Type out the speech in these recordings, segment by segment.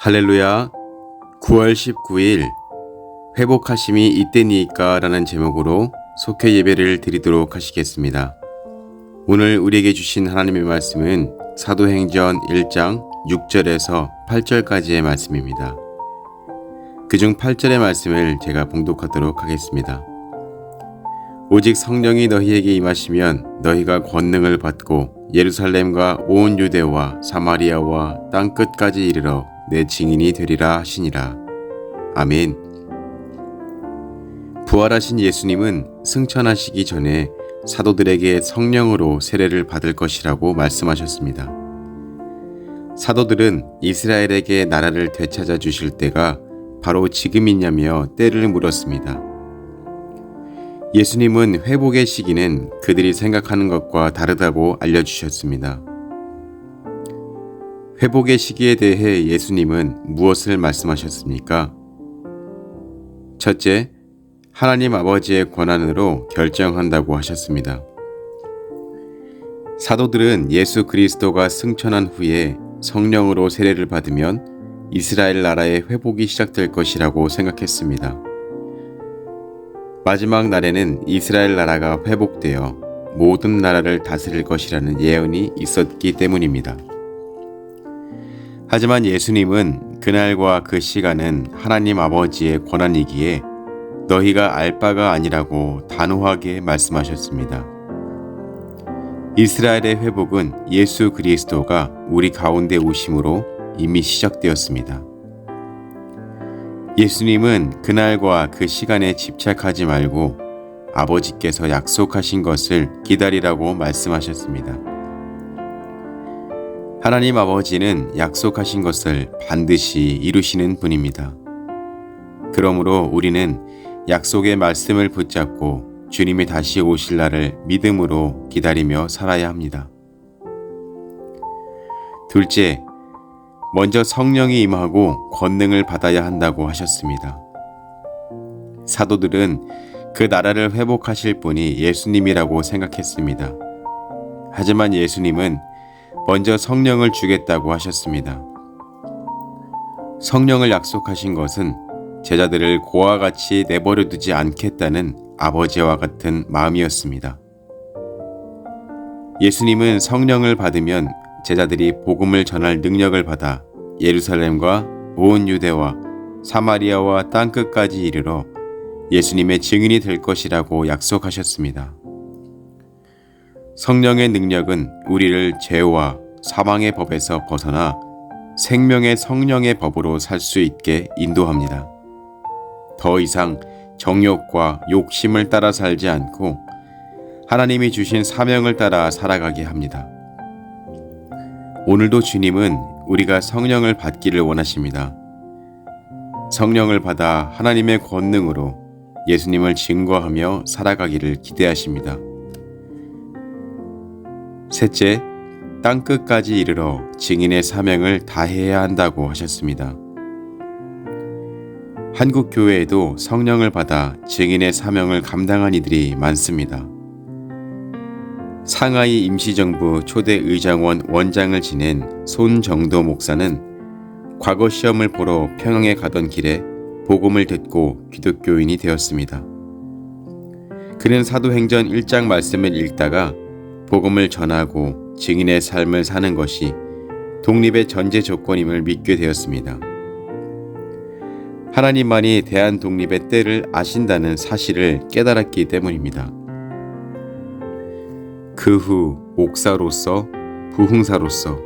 할렐루야. 9월 19일 회복하심이 이때니까 라는 제목으로 속회 예배를 드리도록 하시겠습니다. 오늘 우리에게 주신 하나님의 말씀은 사도행전 1장 6절에서 8절까지의 말씀입니다. 그중 8절의 말씀을 제가 봉독하도록 하겠습니다. 오직 성령이 너희에게 임하시면 너희가 권능을 받고 예루살렘과 온 유대와 사마리아와 땅 끝까지 이르러 내 증인이 되리라 하시니라. 아멘. 부활하신 예수님은 승천하시기 전에 사도들에게 성령으로 세례를 받을 것이라고 말씀하셨습니다. 사도들은 이스라엘에게 나라를 되찾아 주실 때가 바로 지금이냐며 때를 물었습니다. 예수님은 회복의 시기는 그들이 생각하는 것과 다르다고 알려주셨습니다. 회복의 시기에 대해 예수님은 무엇을 말씀하셨습니까? 첫째, 하나님 아버지의 권한으로 결정한다고 하셨습니다. 사도들은 예수 그리스도가 승천한 후에 성령으로 세례를 받으면 이스라엘 나라의 회복이 시작될 것이라고 생각했습니다. 마지막 날에는 이스라엘 나라가 회복되어 모든 나라를 다스릴 것이라는 예언이 있었기 때문입니다. 하지만 예수님은 그날과 그 시간은 하나님 아버지의 권한이기에 너희가 알 바가 아니라고 단호하게 말씀하셨습니다. 이스라엘의 회복은 예수 그리스도가 우리 가운데 오심으로 이미 시작되었습니다. 예수님은 그날과 그 시간에 집착하지 말고 아버지께서 약속하신 것을 기다리라고 말씀하셨습니다. 하나님 아버지는 약속하신 것을 반드시 이루시는 분입니다. 그러므로 우리는 약속의 말씀을 붙잡고 주님이 다시 오실 날을 믿음으로 기다리며 살아야 합니다. 둘째, 먼저 성령이 임하고 권능을 받아야 한다고 하셨습니다. 사도들은 그 나라를 회복하실 분이 예수님이라고 생각했습니다. 하지만 예수님은 먼저 성령을 주겠다고 하셨습니다. 성령을 약속하신 것은 제자들을 고와 같이 내버려 두지 않겠다는 아버지와 같은 마음이었습니다. 예수님은 성령을 받으면 제자들이 복음을 전할 능력을 받아 예루살렘과 온 유대와 사마리아와 땅 끝까지 이르러 예수님의 증인이 될 것이라고 약속하셨습니다. 성령의 능력은 우리를 죄와 사망의 법에서 벗어나 생명의 성령의 법으로 살 수 있게 인도합니다. 더 이상 정욕과 욕심을 따라 살지 않고 하나님이 주신 사명을 따라 살아가게 합니다. 오늘도 주님은 우리가 성령을 받기를 원하십니다. 성령을 받아 하나님의 권능으로 예수님을 증거하며 살아가기를 기대하십니다. 셋째, 땅 끝까지 이르러 증인의 사명을 다해야 한다고 하셨습니다. 한국 교회에도 성령을 받아 증인의 사명을 감당한 이들이 많습니다. 상하이 임시정부 초대 의장원 원장을 지낸 손정도 목사는 과거 시험을 보러 평양에 가던 길에 복음을 듣고 기독교인이 되었습니다. 그는 사도행전 1장 말씀을 읽다가 복음을 전하고 증인의 삶을 사는 것이 독립의 전제 조건임을 믿게 되었습니다. 하나님만이 대한 독립의 때를 아신다는 사실을 깨달았기 때문입니다. 그 후 목사로서 부흥사로서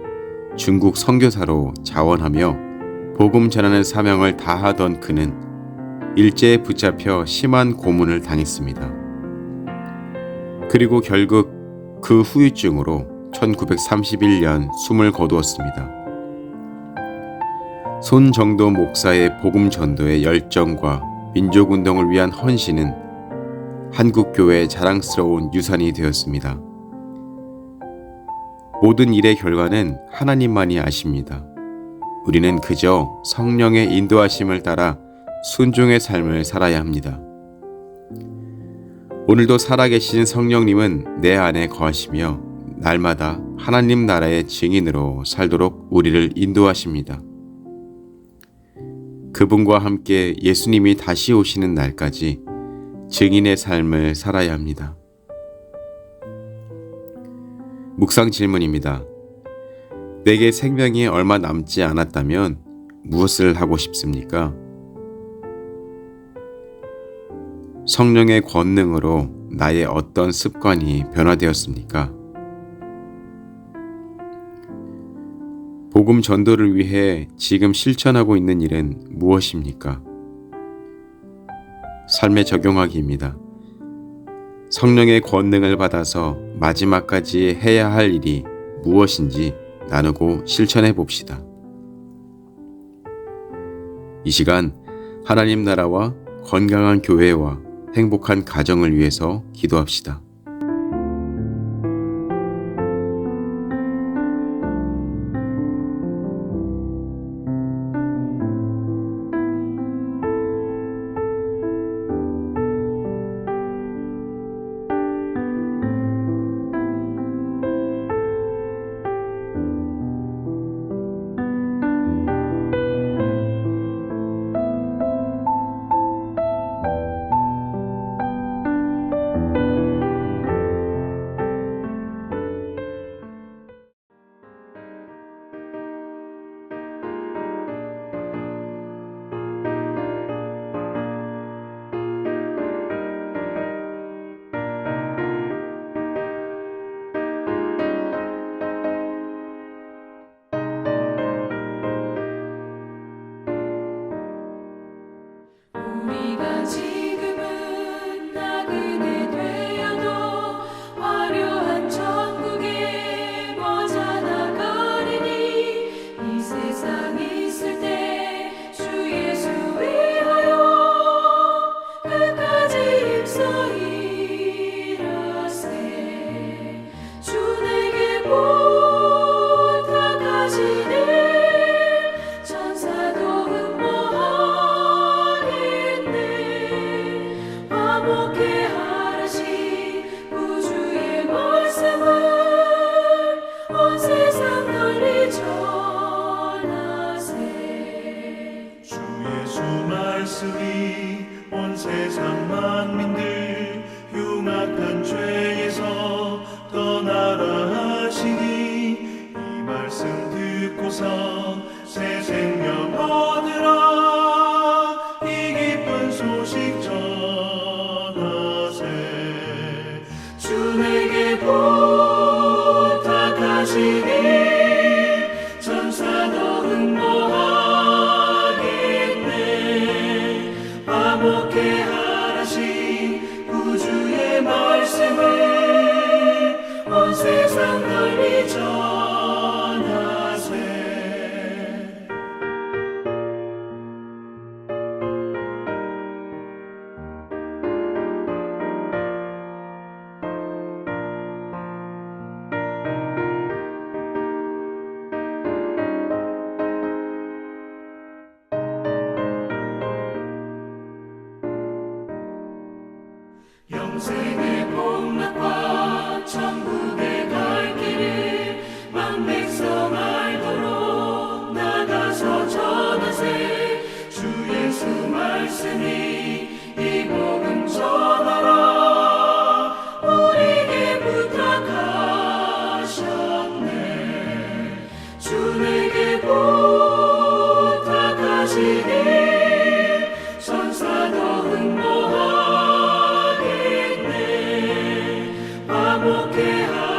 중국 선교사로 자원하며 복음 전하는 사명을 다하던 그는 일제에 붙잡혀 심한 고문을 당했습니다. 그리고 결국 그 후유증으로 1931년 숨을 거두었습니다. 손정도 목사의 복음 전도의 열정과 민족운동을 위한 헌신은 한국교회의 자랑스러운 유산이 되었습니다. 모든 일의 결과는 하나님만이 아십니다. 우리는 그저 성령의 인도하심을 따라 순종의 삶을 살아야 합니다. 오늘도 살아계신 성령님은 내 안에 거하시며 날마다 하나님 나라의 증인으로 살도록 우리를 인도하십니다. 그분과 함께 예수님이 다시 오시는 날까지 증인의 삶을 살아야 합니다. 묵상 질문입니다. 내게 생명이 얼마 남지 않았다면 무엇을 하고 싶습니까? 성령의 권능으로 나의 어떤 습관이 변화되었습니까? 복음 전도를 위해 지금 실천하고 있는 일은 무엇입니까? 삶에 적용하기입니다. 성령의 권능을 받아서 마지막까지 해야 할 일이 무엇인지 나누고 실천해 봅시다. 이 시간 하나님 나라와 건강한 교회와 행복한 가정을 위해서 기도합시다. Song. sing. Porque.